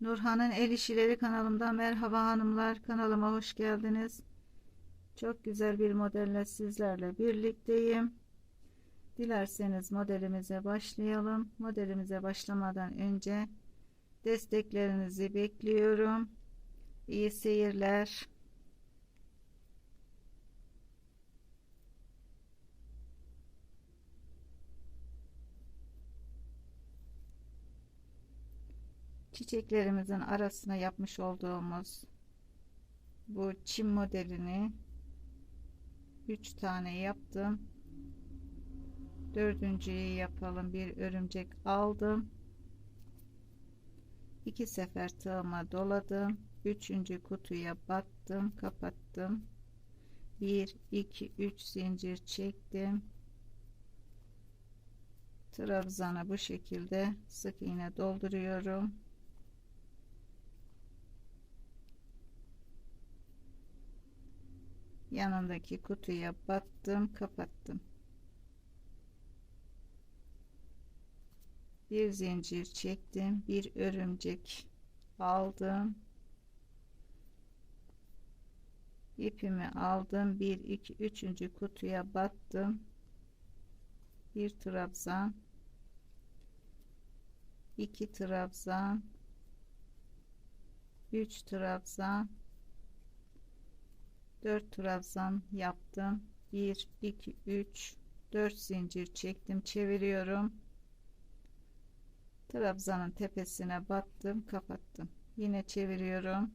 Nurhan'ın El İşileri kanalımdan merhaba hanımlar. Kanalıma hoş geldiniz. Çok güzel bir modelle sizlerle birlikteyim. Dilerseniz modelimize başlayalım. Modelimize başlamadan önce desteklerinizi bekliyorum. İyi seyirler. Çiçeklerimizin arasına yapmış olduğumuz bu çim modelini 3 tane yaptım. Dördüncüyü yapalım. Bir örümcek aldım. İki sefer tığıma doladım. Üçüncü kutuya battım kapattım. 1 2 3 zincir çektim. Trabzanı bu şekilde sık iğne dolduruyorum yanındaki kutuya battım kapattım bir zincir çektim bir örümcek aldım ipimi aldım 1 2 3. kutuya battım bir trabzan 2 trabzan 3 trabzan 4 trabzan yaptım. 1 2 3 4 zincir çektim çeviriyorum. Trabzanın tepesine battım kapattım. Yine çeviriyorum.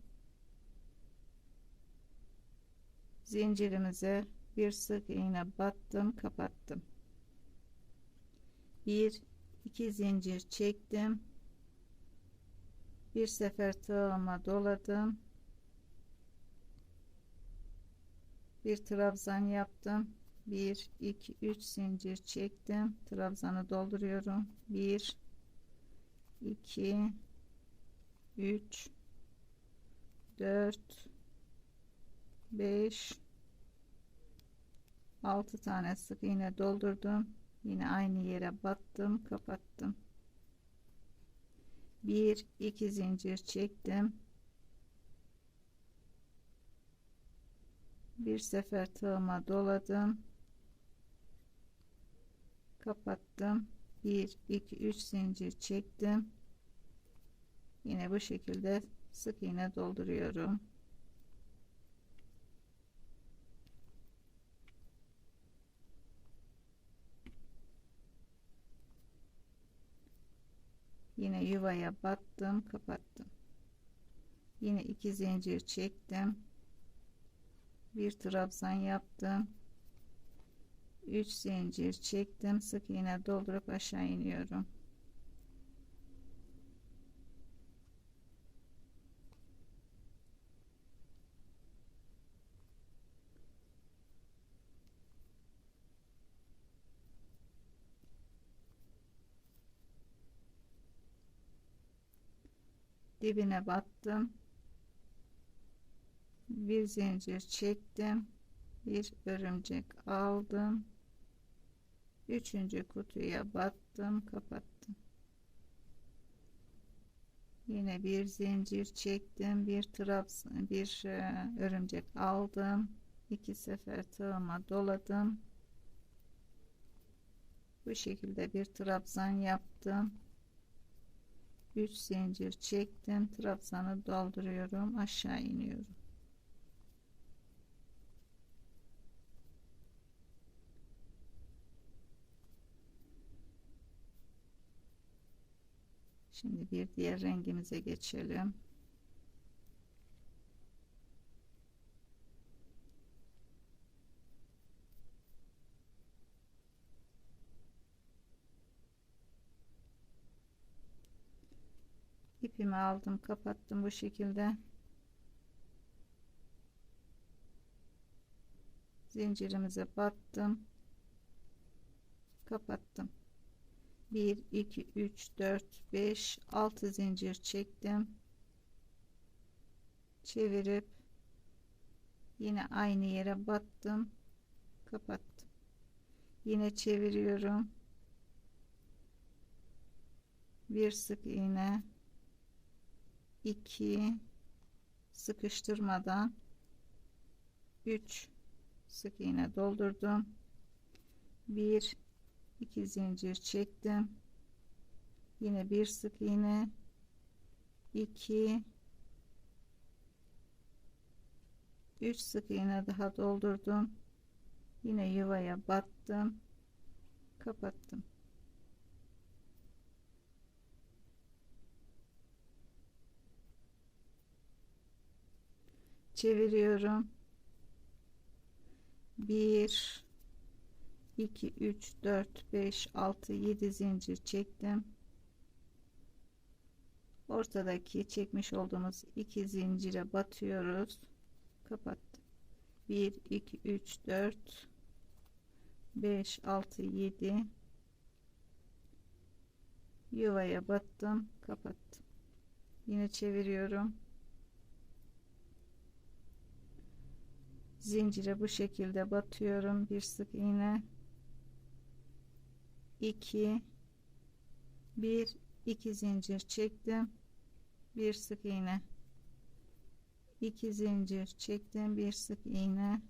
Zincirimize bir sık iğne battım kapattım. Bir iki zincir çektim. Bir sefer tığıma doladım bir trabzan yaptım. 1 2 3 zincir çektim. Trabzanı dolduruyorum. 1 2 3 4 5 6 tane sık iğne doldurdum. Yine aynı yere battım kapattım. 1 2 zincir çektim bir sefer tığıma doladım. Kapattım. 1 2 3 zincir çektim. Yine bu şekilde sık iğne dolduruyorum. Yine yuvaya battım kapattım. Yine iki zincir çektim bir trabzan yaptım. 3 zincir çektim. Sık iğne doldurup aşağı iniyorum. Dibine battım bir zincir çektim bir örümcek aldım. Üçüncü kutuya battım kapattım. Yine bir zincir çektim bir trabzan bir e, örümcek aldım. İki sefer tığıma doladım. Bu şekilde bir trabzan yaptım. 3 zincir çektim trabzanı dolduruyorum aşağı iniyorum Şimdi bir diğer rengimize geçelim. ipimi aldım kapattım bu şekilde. Zincirimize battım. Kapattım 1 2 3 4 5 6 zincir çektim. Çevirip yine aynı yere battım. Kapattım. Yine çeviriyorum. Bir sık iğne. 2 sıkıştırmadan. 3 sık iğne doldurdum. 1 2 zincir çektim. Yine bir sık iğne 2 3 sık iğne daha doldurdum. Yine yuvaya battım. Kapattım. Çeviriyorum. 1 2 3 4 5 6 7 zincir çektim. Ortadaki çekmiş olduğumuz iki zincire batıyoruz. Kapattım 1 2 3 4 5 6 7 yuvaya battım kapattım. Yine çeviriyorum. Zincire bu şekilde batıyorum. Bir sık iğne 2 1 2 zincir çektim. Bir sık iğne. 2 zincir çektim bir sık iğne.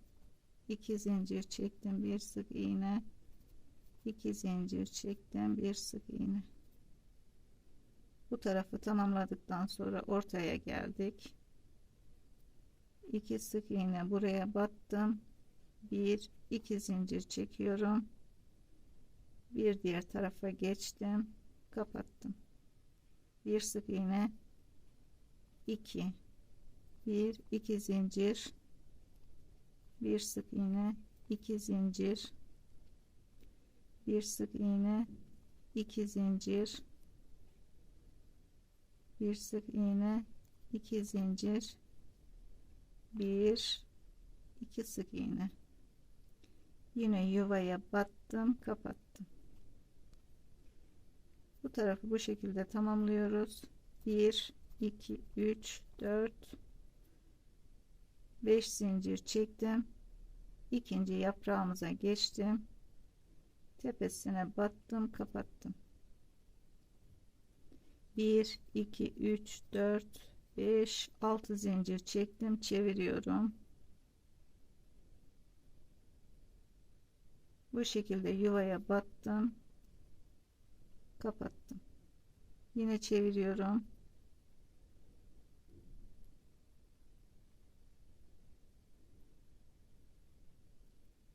2 zincir çektim bir sık iğne. 2 zincir çektim bir sık iğne. Bu tarafı tamamladıktan sonra ortaya geldik. 2 sık iğne buraya battım. 1 2 zincir çekiyorum bir diğer tarafa geçtim. Kapattım. Bir sık iğne. 2 1 2 zincir. Bir sık iğne 2 zincir. Bir sık iğne 2 zincir. Bir sık iğne 2 zincir. Bir iki sık iğne. Yine yuvaya battım kapattım bu tarafı bu şekilde tamamlıyoruz. 1 2 3 4 5 zincir çektim. İkinci yaprağımıza geçtim. Tepesine battım kapattım. 1 2 3 4 5 6 zincir çektim çeviriyorum. Bu şekilde yuvaya battım kapattım. Yine çeviriyorum.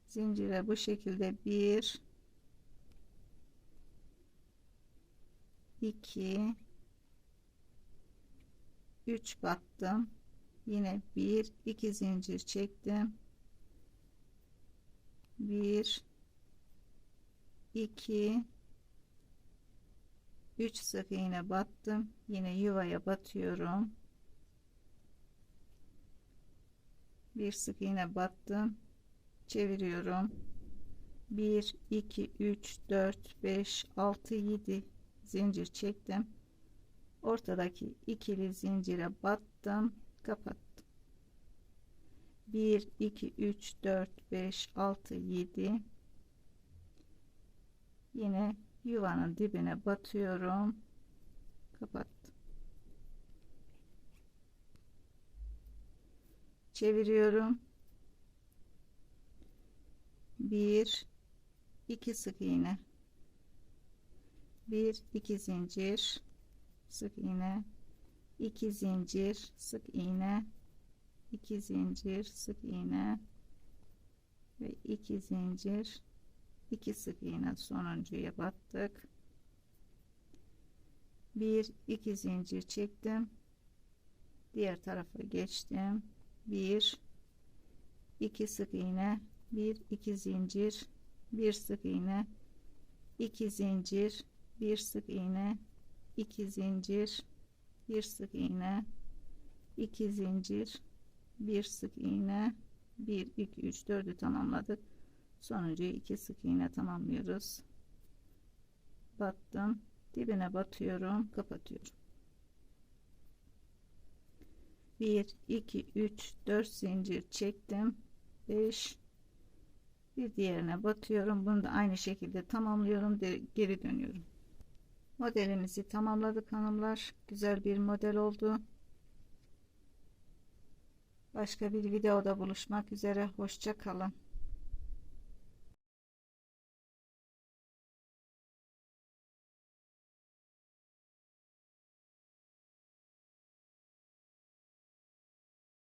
Zincire bu şekilde bir iki 3 battım. Yine 1 2 zincir çektim. 1 2 3 sık iğne battım. Yine yuvaya batıyorum. Bir sık iğne battım. Çeviriyorum. 1 2 3 4 5 6 7 zincir çektim. Ortadaki ikili zincire battım. Kapattım. 1 2 3 4 5 6 7 yine yuvanın dibine batıyorum. Kapattım çeviriyorum. 1 2 sık iğne. 1 2 zincir sık iğne. 2 zincir sık iğne. 2 zincir sık iğne. Ve 2 zincir 2 sık iğne sonuncuya battık. 1 2 zincir çektim. Diğer tarafa geçtim. 1 2 sık iğne. 1 2 zincir. 1 sık iğne. 2 zincir. 1 sık iğne. 2 zincir. Bir sık iğne. 2 zincir. Bir sık iğne. 1 2 3 4'ü tamamladık sonuncuyu 2 sık iğne tamamlıyoruz. Battım. Dibine batıyorum. Kapatıyorum. 1 2 3 4 zincir çektim. 5 bir diğerine batıyorum. Bunu da aynı şekilde tamamlıyorum. Geri dönüyorum. Modelimizi tamamladık hanımlar. Güzel bir model oldu. Başka bir videoda buluşmak üzere. Hoşça kalın.